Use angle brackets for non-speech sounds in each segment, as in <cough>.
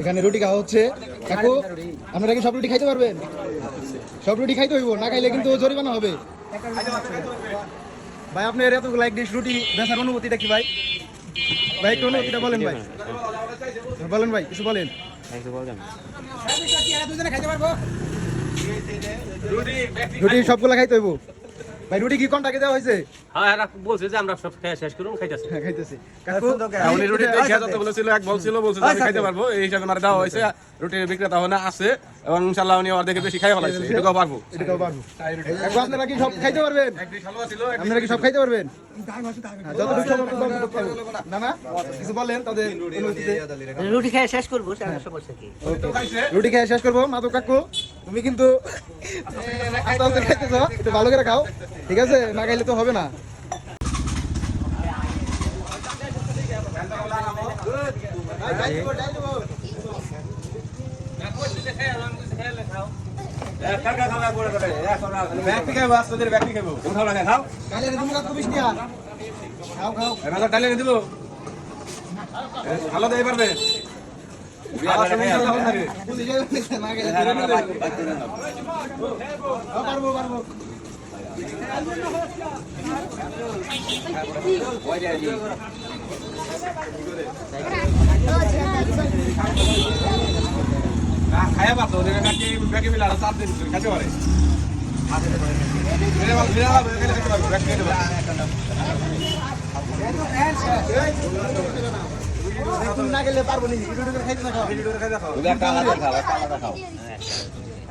এখানে রুটি খাওয়া হচ্ছে। কাকু, আপনারা কি সব রুটি খাইতে পারবেন? সব রুটি খাইতে হইব, না খাইলে কিন্তু জরিমানা হবে। ভাই আপনার এতগুলো এক ডিশ রুটি বেচার অনুভূতিটা কি ভাই? ভাই, একটু অনুভূতিটা বলেন ভাই। বলেন ভাই, কিছু বলেন। রুটি সবগুলা খাইতে হইব। ভাই রুটি কি কন্টাকে দেওয়া হয়েছে? হ্যাঁ এরা বলছে যে আমরা সব খেয়ে শেষ করুন খাইতেছি। হ্যাঁ খাইতেছি। কাকু? উনি রুটি দেখে যতগুলো ছিল এক বল ছিল বলছে আমি খাইতে পারব এই হিসাবে আমার দেওয়া হয়েছে। রুটির বিক্রেতা হনে আছে এবং ইনশাল্লাহ উনি অর্ধেক বেশি খাই ফেলাইছে। পারব। এটাও পারব। আপনারা কি সব খাইতে পারবেন? আপনারা কি সব খাইতে পারবেন? হ্যাঁ, যতটুকু সম্ভব না না কিছু বলেন তাদের রুটি খেয়ে শেষ করব সমস্যা কি। রুটি খেয়ে শেষ করব। মাধব কাকু তুমি কিন্তু আস্তে আস্তে খাইতেছ। একটু ভালো করে খাও। ঠিক আছে না গাইলে তো হবে না ভালো দেই পারবে। হ্যাঁ, পারব পারব পারতো ওদের ব্যাকি ব্যাকি মিলে আরও চার দিন পারে খেতে তুমি না গেলে পারব নি ভিডিও করে খাইতে না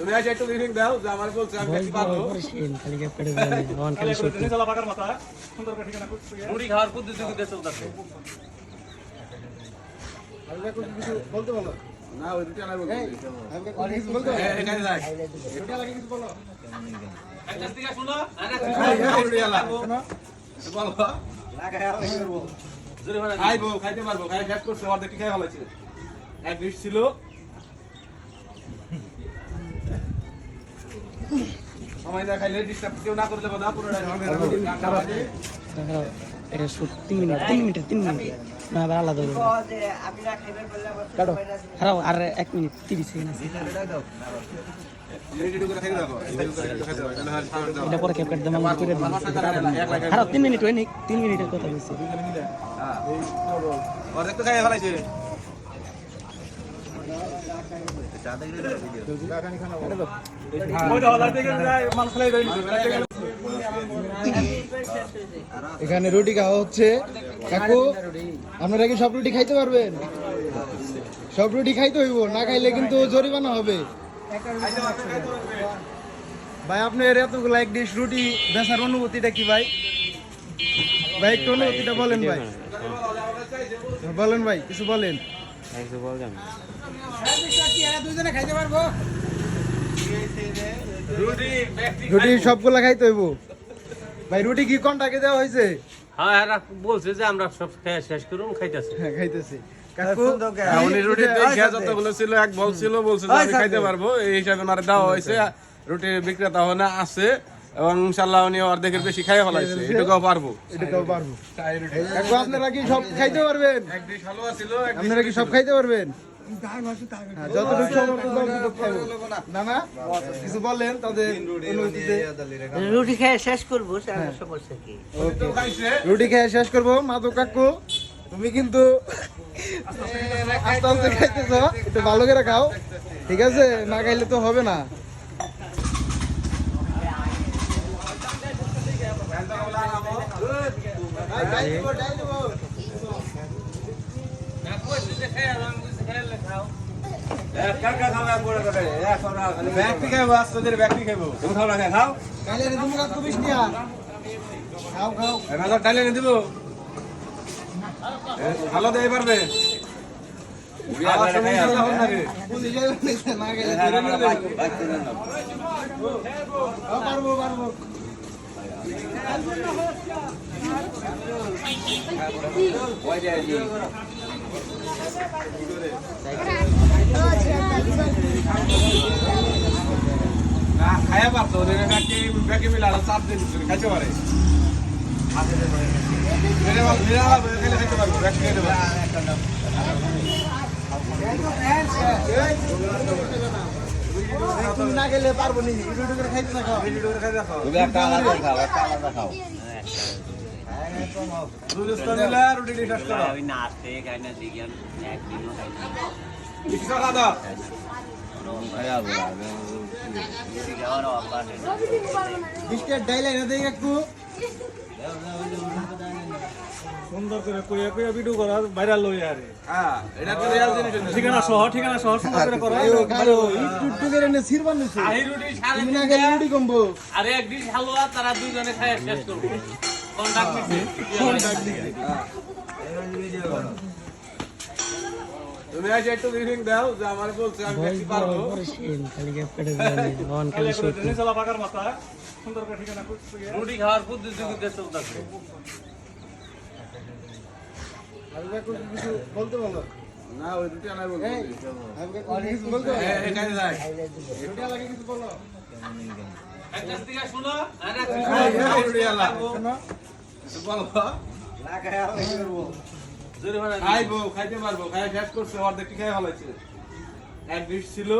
তুমি আজ একটু রিডিং দাও যে আমার বলছে আমি ব্যাকি পারব। চলা <laughs> পাকার মাথা সুন্দর করে ঠিকানা কইয়া রুটি খাওয়ার পদ্ধতি কিন্তু চলতেছে আমি কাকু কিছু বলতে বলো। না ওই রুটি আনাই বলব আমি কিছু বলতে বলো। এখানে যাই। রুটি লাগে কিছু বলো। একটা থেকে শুনো আরে রুটি আলা বলো। জরিমানা দিই। খাইবো খাইতে পারব খাই শেষ করছে অর্ধেক খাই ফেলাইছে এক ডিশ ছিল সময় না খাইলে ডিস্টার্ব কেউ না করলে না পুরো এটা শুট তিন মিনিট তিন মিনিট তিন মিনিট। না আবার আলাদা হবে কাটো। হারাও আর এক মিনিট তিরিশ সেকেন্ড আছে। রেডি করে খাই দাও রেডি করে খাই দাও তাহলে আর সামনে দাও এটা পরে ক্যাপ কাট দেবো করে দিবো হারাও তিন মিনিট হয় তিন মিনিটের কথা বলছি অর্ধেক তো খাই ফেলাইছে ওই দাও লাইতে গেলে যায় মানুষ লাই দেয় এখানে রুটি খাওয়া হচ্ছে। কাকু, আপনারা কি সব রুটি খাইতে পারবেন? সব রুটি খাইতে হইব, না খাইলে কিন্তু জরিমানা হবে। ভাই আপনার এতগুলো এক ডিশ রুটি বেচার অনুভূতিটা কি ভাই? ভাই, একটু অনুভূতিটা বলেন ভাই। বলেন ভাই, কিছু বলেন। রুটি ব্যক্তি রুটি সবগুলা খাইতে হইব। ভাই রুটি কি কন্টাকে দেওয়া হয়েছে? হ্যাঁ এরা বলছে যে আমরা সব খেয়ে শেষ করুন খাইতেছি। হ্যাঁ খাইতেছি। উনি রুটি যতগুলো ছিল এক বল ছিল বলছে যে আমি খাইতে পারব। এই হিসাবে আমার দেওয়া হয়েছে। রুটির বিক্রেতা হনে আছে। এবং ইনশাল্লাহ উনি অর্ধেকের বেশি খাই ফেলাইছে। এটুকু পারব। এটাও পারব। কাকু আপনারা কি সব খাইতে পারবেন? এক ডিশ হালুয়া ছিল আপনারা কি সব খাইতে পারবেন? হ্যাঁ, যতটুকু সম্ভব ততটুকু খাব। না। না কিছু বলেন তাদের রুটি খেয়ে শেষ করব খাইছে। রুটি খেয়ে শেষ করব মাধব কাকু তুমি কিন্তু আস্তে আস্তে খাইতেছ। একটু ভালো করে খাও। ঠিক আছে? না খাইলে তো হবে না ব্যক্তি খাইবো আস্তে ধীরে ব্যক্তি খাইবো তুমি খাও না খাও কালে তুমি কাকু বিশ টিয়া খাও খাও এবার ডালে নিয়ে দিব ভালো দেই পারবে পারব পারব খায়া পারতো ওদের ব্যাকে ব্যাকে মিলে আরও চাপ দিয়ে দিচ্ছে খাইতে পারে খাইতে পারব ব্যাক খেতে না গেলে পারব নি। ভিডিও করে খাইতে ভিডিও শেষ করো ওই সুন্দর করে কইয়া কইয়া ভিডিও করা ভাইরাল হই আরে হ্যাঁ এটা তো রিয়াল জিনিস ঠিকানা সহ ঠিকানা সহ সুন্দর করে করা একটু করে নে সিরবান নিছে আহি রুটি সাড়ে তুমি না গেলে রুটি কমবো আর এক হালুয়া তারা দুজনে খাই শেষ করব। কন্টাক্ট তুমি আজ একটু ব্রিফিং দাও যে আমার বলছে আমি দেখতে পারব। খালি গ্যাপ কেটে দিলাম অন খালি শুট নিচলা পাকার মাথা সুন্দর করে ঠিকানা কইয়া রুটি খাওয়ার প্রতিযোগিতা চলতেছে আমি কাকু কিছু বলতে বলো। না ওই রুটি আনাই বলব। আমি কিছু বলতে বলো। যাই রুটি লাগে কিছু বলো। একটা দিকে শুনো আর এক এই খাইবো খাইতে পারব খাই শেষ করছে অর্ধেক খাই ফেলাইছে? এক ডিশ ছিল।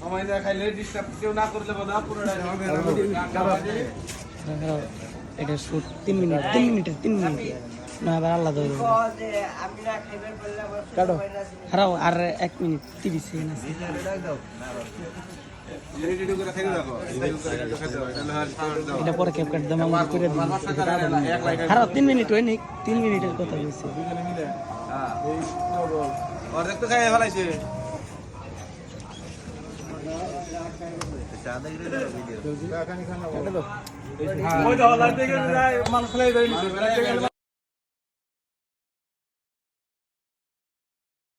সময় না খাইলে ডিস্টার্ব কেউ না করলে বোধ হয় পুরোটাই এটা শুট তিন মিনিট তিন মিনিটের তিন মিনিট না আবার আলাদা হয়ে কাটো হারাও আর এক মিনিট তিরিশ সেকেন্ড আছে। আর এটা পরে ক্যাপ কাট দাম আমি করে দিই হারাও, তিন মিনিট হয় নি তিন মিনিটের কথা বলছি। ওই মানুষ